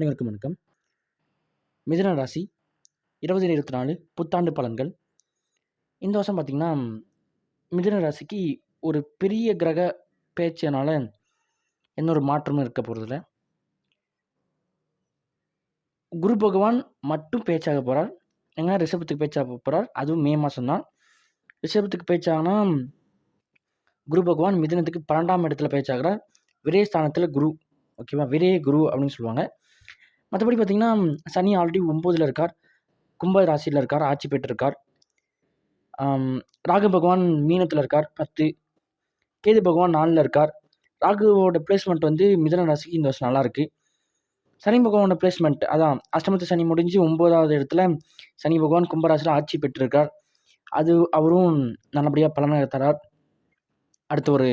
அனைவருக்கும் வணக்கம். மிதுன ராசி இருபது இருபத்தி நாலு புத்தாண்டு பலன்கள். இந்த வருஷம் பார்த்திங்கன்னா மிதுன ராசிக்கு ஒரு பெரிய கிரக பேச்சினால் எந்த ஒரு மாற்றமும் இருக்க போகிறதில்ல குரு பகவான் மட்டும் பேச்சாக போகிறார் எங்கன்னா ரிஷபத்துக்கு பேச்சாக போகிறார் அதுவும் மே மாதம்தான் ரிஷபத்துக்கு பேச்சாகனா குரு பகவான் மிதனத்துக்கு பன்னெண்டாம் இடத்துல பேச்சாகிறார். விரே ஸ்தானத்தில் குரு ஓகேவா? விரே குரு அப்படின்னு சொல்லுவாங்க. மற்றபடி பார்த்திங்கன்னா சனி ஆல்ரெடி ஒம்போதில் இருக்கார். கும்ப ராசியில் இருக்கார் ஆட்சி பெற்றிருக்கார். ராகு பகவான் மீனத்தில் இருக்கார் பத்து. கேது பகவான் நாலில் இருக்கார். ராகுவோட பிளேஸ்மெண்ட் வந்து மிதன ராசிக்கு இந்த வருஷம் நல்லாயிருக்கு சனி பகவானோட பிளேஸ்மெண்ட் அதான் அஷ்டமத்து சனி முடிஞ்சு ஒம்போதாவது இடத்துல சனி பகவான் கும்பராசியில் ஆட்சி பெற்றிருக்கார். அது அவரும் நல்லபடியாக பலனை தரார். அடுத்த ஒரு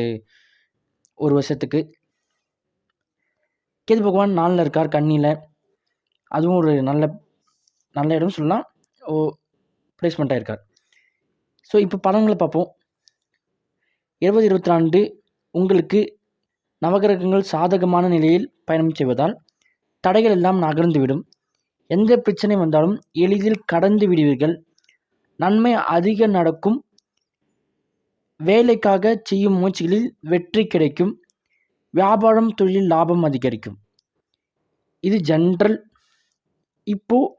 ஒரு வருஷத்துக்கு. கேது பகவான் நாளில் இருக்கார் கண்ணியில் அதுவும் ஒரு நல்ல நல்ல இடம் சொல்லலாம். ஓ பிளேஸ்மெண்ட் ஆகிருக்கார் ஸோ இப்போ பலன்களை பார்ப்போம். இருபது இருபத்தி நான்கு உங்களுக்கு நவகிரகங்கள் சாதகமான நிலையில் பயணம் செய்வதால் தடைகள் எல்லாம் நகர்ந்துவிடும் எந்த பிரச்சனை வந்தாலும் எளிதில் கடந்து விடுவீர்கள். நன்மை அதிக நடக்கும். வேலைக்காக செய்யும் முயற்சிகளில் வெற்றி கிடைக்கும். வியாபாரம் தொழில் லாபம் அதிகரிக்கும். இது ஜென்ரல் இப்போது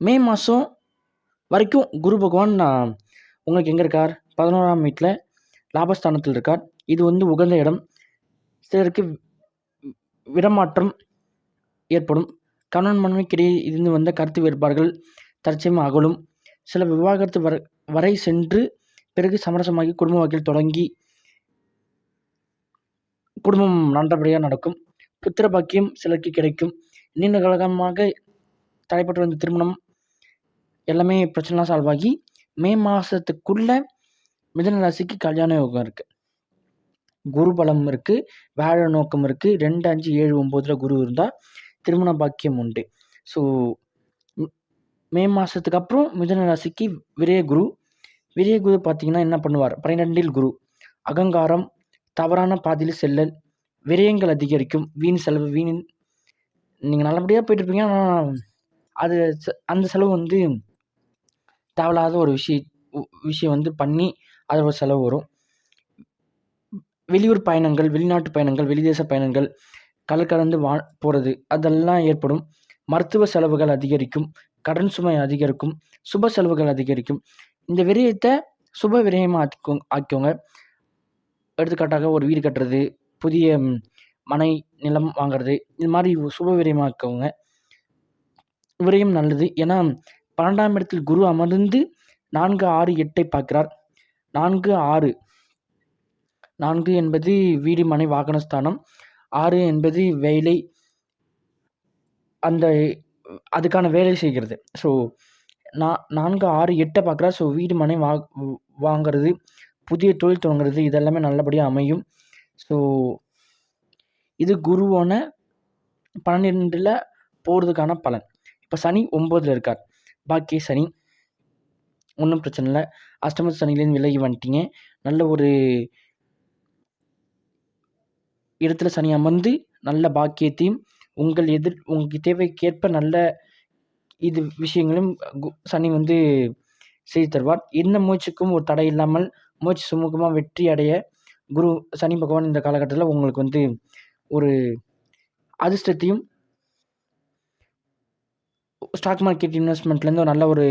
மே மாதம் வரைக்கும் குரு பகவான் உங்களுக்கு எங்கே இருக்கார்? பதினோராம் வீட்டில் லாபஸ்தானத்தில் இருக்கார். இது வந்து உகந்த இடம். சிலருக்கு விடமாற்றம் ஏற்படும். கணவன் மனைவிக்கிடையே இருந்து வந்த கருத்து வேறுபாடுகள் தற்சயம் அகலும். சில விவாகரத்து வர வரை சென்று பிறகு சமரசமாகி குடும்ப வகையில் தொடங்கி குடும்பம் நன்றபடியாக நடக்கும். புத்திர பாக்கியம் சிலருக்கு கிடைக்கும். நீண்ட காலமாக தடைப்பட்டு வந்த திருமணம் எல்லாமே பிரச்சனைலாம் சால்வ் ஆகி மே மாதத்துக்குள்ள மிதன ராசிக்கு கல்யாண யோகம் இருக்குது குரு பலம் இருக்குது வேலை நோக்கம் இருக்குது ரெண்டு அஞ்சு ஏழு ஒம்போதில் குரு இருந்தால் திருமண பாக்கியம் உண்டு. ஸோ மே மாதத்துக்கு அப்புறம் மிதன ராசிக்கு விரய குரு. விரய குரு பார்த்தீங்கன்னா என்ன பண்ணுவார்? பன்னிரெண்டில் குரு. அகங்காரம் தவறான பாதையில் செல்லல் விரயங்கள் அதிகரிக்கும் வீண் செலவு வீணின் நீங்கள் நல்லபடியாக போயிட்டுருப்பீங்க. ஆனால் அது அந்த செலவு வந்து தேவையில்லாத ஒரு விஷய விஷயம் வந்து பண்ணி அதில் ஒரு செலவு வரும். வெளியூர் பயணங்கள் வெளிநாட்டு பயணங்கள் வெளிதேச பயணங்கள் கலக்கலந்து வா போகிறது அதெல்லாம் ஏற்படும். மருத்துவ செலவுகள் அதிகரிக்கும். கடன் சுமை அதிகரிக்கும். சுப செலவுகள் அதிகரிக்கும். இந்த விரயத்தை சுப விரயமாக ஆக்கி ஆக்கிக்கோங்க. எடுத்துக்காட்டாக ஒரு வீடு கட்டுறது புதிய மனை நிலம் வாங்குறது இது மாதிரி சுப விரயமாக்கவங்க விரயம் நல்லது. ஏன்னா பன்னெண்டாம் இடத்தில் குரு அமர்ந்து நான்கு ஆறு எட்டை பார்க்கிறார். நான்கு ஆறு. நான்கு என்பது வீடு மனை வாகனஸ்தானம் ஆறு என்பது வேலை. அந்த அதுக்கான வேலை செய்கிறது. ஸோ நான் நான்கு ஆறு எட்டை பார்க்குறார். ஸோ வீடு மனை வா வாங்கிறது புதிய தொழில் தொடங்குறது இதெல்லாமே நல்லபடியாக அமையும். ஸோ இது குருவான பன்னெண்டில் போகிறதுக்கான பலன். இப்போ சனி ஒம்போதில் இருக்கார். பாக்கிய சனி. ஒன்றும் பிரச்சனை இல்லை. அஷ்டம சனிலேருந்து விலகி வந்துட்டீங்க. நல்ல ஒரு இடத்துல சனி அமர்ந்து நல்ல பாக்கியத்தையும் உங்கள் எதிர் உங்களுக்கு தேவைக்கேற்ப நல்ல இது விஷயங்களும் சனி வந்து செய்து தருவார். எந்த முயற்சிக்கும் ஒரு தடை இல்லாமல் முயற்சி சுமூகமாக வெற்றி அடைய குரு சனி பகவான் இந்த காலகட்டத்தில் உங்களுக்கு வந்து ஒரு அதிர்ஷ்டத்தையும் ஸ்டாக் மார்க்கெட் இன்வெஸ்ட்மெண்ட்லேருந்து ஒரு நல்ல ஒரு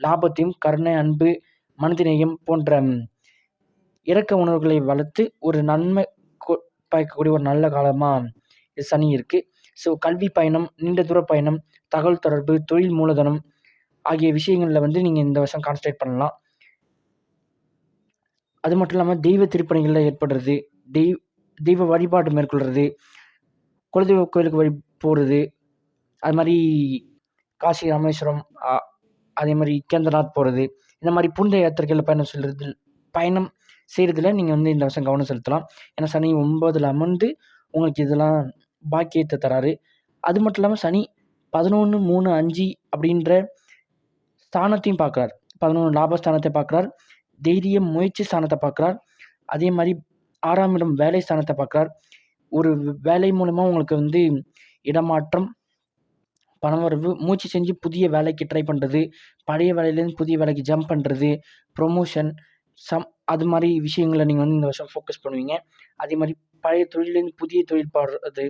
லாபத்தையும் கருணை அன்பு மனதிநேயம் போன்ற இறக்க உணர்வுகளை வளர்த்து ஒரு நன்மை பயக்கக்கூடிய ஒரு நல்ல காலமாக சனி இருக்குது ஸோ கல்வி பயணம் நீண்ட தூர பயணம் தகவல் தொடர்பு தொழில் மூலதனம் ஆகிய விஷயங்களில் வந்து நீங்கள் இந்த வருஷம் கான்சன்ட்ரேட் பண்ணலாம். அது மட்டும் இல்லாமல் தெய்வ திருப்பணிகளில் ஏற்படுறது தெய்வ தெய்வ வழிபாடு மேற்கொள்கிறது குலதெய்வ கோயிலுக்கு வழி போகிறது அது மாதிரி காசி ராமேஸ்வரம் அதே மாதிரி கேந்திரநாத் போகிறது இந்த மாதிரி புனித யாத்திரைகளில் பயணம் செல்வது பயணம் செய்கிறதுல நீங்கள் வந்து இந்த வருஷம் கவனம் செலுத்தலாம். ஏன்னா சனி ஒன்பதில் அமர்ந்து உங்களுக்கு இதெல்லாம் பாக்கியத்தை தராரு. அது மட்டும் இல்லாமல் சனி பதினொன்று மூணு அஞ்சு அப்படின்ற ஸ்தானத்தையும் பார்க்குறார் பதினொன்று லாபஸ்தானத்தை பார்க்குறார் தைரியம் முயற்சி ஸ்தானத்தை பார்க்குறார் அதே மாதிரி ஆறாம் இடம் வேலை ஸ்தானத்தை பார்க்குறார். ஒரு வேலை மூலமாக உங்களுக்கு வந்து இடமாற்றம் பணவரவு மூச்சு செஞ்சு புதிய வேலைக்கு ட்ரை பண்ணுறது பழைய வேலையிலேருந்து புதிய வேலைக்கு ஜம்ப் பண்ணுறது ப்ரொமோஷன் சம் அது மாதிரி விஷயங்கள நீங்கள் வந்து இந்த வருஷம் ஃபோக்கஸ் பண்ணுவீங்க. அதே மாதிரி பழைய தொழிலேருந்து புதிய தொழில் பாடுறது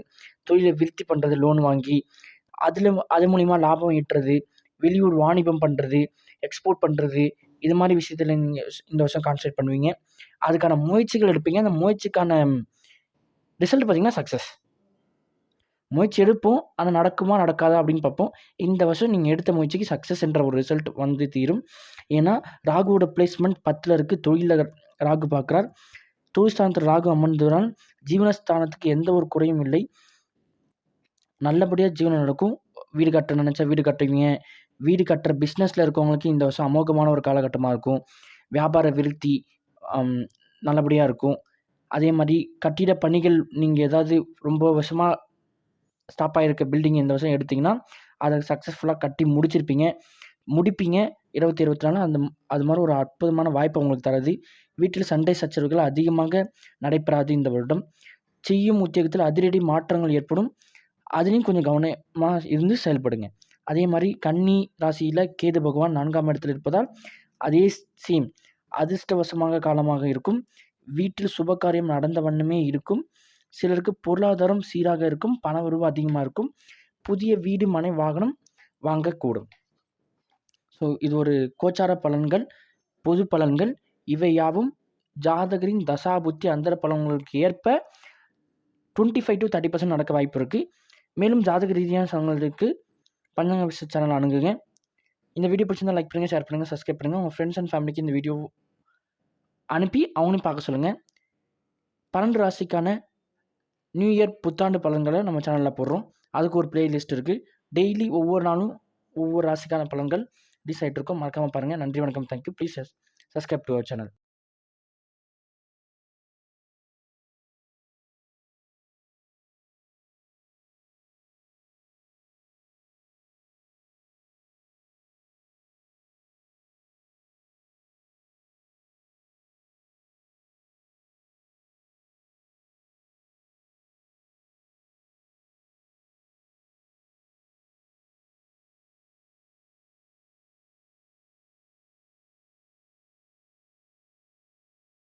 தொழிலை விருத்தி பண்ணுறது லோன் வாங்கி அதில் அது மூலிமா லாபம் ஈட்டுறது வெளியூர் வாணிபம் பண்ணுறது எக்ஸ்போர்ட் பண்ணுறது இது மாதிரி விஷயத்தில் நீங்கள் இந்த வருஷம் கான்சன்ட்ரேட் பண்ணுவீங்க. அதுக்கான முயற்சிகள் எடுப்பீங்க. அந்த முயற்சிக்கான ரிசல்ட் பார்த்தீங்கன்னா சக்ஸஸ் முயற்சி எடுப்போம். ஆனால் நடக்குமா நடக்காதா அப்படின்னு பார்ப்போம். இந்த வருஷம் நீங்கள் எடுத்த முயற்சிக்கு சக்ஸஸ் என்ற ஒரு ரிசல்ட் வந்து தீரும். ஏன்னா ராகுவோட பிளேஸ்மெண்ட் பத்தில் இருக்குது தொழிலில் ராகு பார்க்குறார். தொழில் ஸ்தானத்தில் ராகு அமர்ந்ததுனால் ஜீவனஸ்தானத்துக்கு எந்த ஒரு குறையும் இல்லை. நல்லபடியாக ஜீவனம் நடக்கும். வீடு கட்ட நினச்சா வீடு கட்டுவீங்க. வீடு கட்டுற பிஸ்னஸில் இருக்கவங்களுக்கு இந்த வருஷம் அமோகமான ஒரு காலகட்டமாக இருக்கும். வியாபார விருத்தி நல்லபடியாக இருக்கும். அதே மாதிரி கட்டிட பணிகள் நீங்கள் ஏதாவது ரொம்ப வருஷமாக ஸ்டாப் ஆகிருக்க பில்டிங் இந்த வருஷம் எடுத்திங்கன்னா அதை சக்ஸஸ்ஃபுல்லாக கட்டி முடிச்சிருப்பீங்க. முடிப்பீங்க. இருபத்தி இருபத்தி நாலு அந்த அது மாதிரி ஒரு அற்புதமான வாய்ப்பை உங்களுக்கு தருது. வீட்டில் சண்டை சச்சரவுகள் அதிகமாக நடைபெறாது இந்த வருடம். செய்யும் உத்தியோகத்தில் அதிரடி மாற்றங்கள் ஏற்படும். அதுலேயும் கொஞ்சம் கவனமாக இருந்து செயல்படுங்க. அதே மாதிரி கன்னி ராசியில் கேது பகவான் நான்காம் இடத்தில் இருப்பதால் அதே சேம் அதிர்ஷ்டவசமாக காலமாக இருக்கும். வீட்டில் சுபகாரியம் நடந்த வண்ணமே இருக்கும். சிலருக்கு பொருளாதாரம் சீராக இருக்கும். பணவரவு அதிகமாக இருக்கும். புதிய வீடு மனை வாகனம் வாங்கக்கூடும். ஸோ இது ஒரு கோச்சார பலன்கள் பொது பலன்கள். இவை யாவும் ஜாதகரின் தசாபுத்தி அந்தர பலன்களுக்கு ஏற்ப twenty five to thirty percent நடக்க வாய்ப்பு இருக்குது மேலும் ஜாதக ரீதியான சங்கங்களுக்கு பஞ்சங்க விஷய சேனல் அணுகுங்க. இந்த வீடியோ பிடிச்சிருந்தா லைக் பண்ணுங்கள் ஷேர் பண்ணுங்கள் சப்ஸ்கிரைப் பண்ணுங்கள் உங்கள் ஃப்ரெண்ட்ஸ் அண்ட் ஃபேமிலிக்கு இந்த வீடியோ அனுப்பி அவங்களையும் பார்க்க சொல்லுங்கள் பன்னெண்டு ராசிக்கான நியூ இயர் புத்தாண்டு பலன்களை நம்ம சேனலில் போடுறோம். அதுக்கு ஒரு பிளேலிஸ்ட் இருக்குது டெய்லி ஒவ்வொரு நாளும் ஒவ்வொரு ராசிக்கான பலன்கள் ரிலீஸ் ஆகிட்டு இருக்கும். மறக்காமல் பாருங்கள் நன்றி வணக்கம். Thank you please subscribe to our channel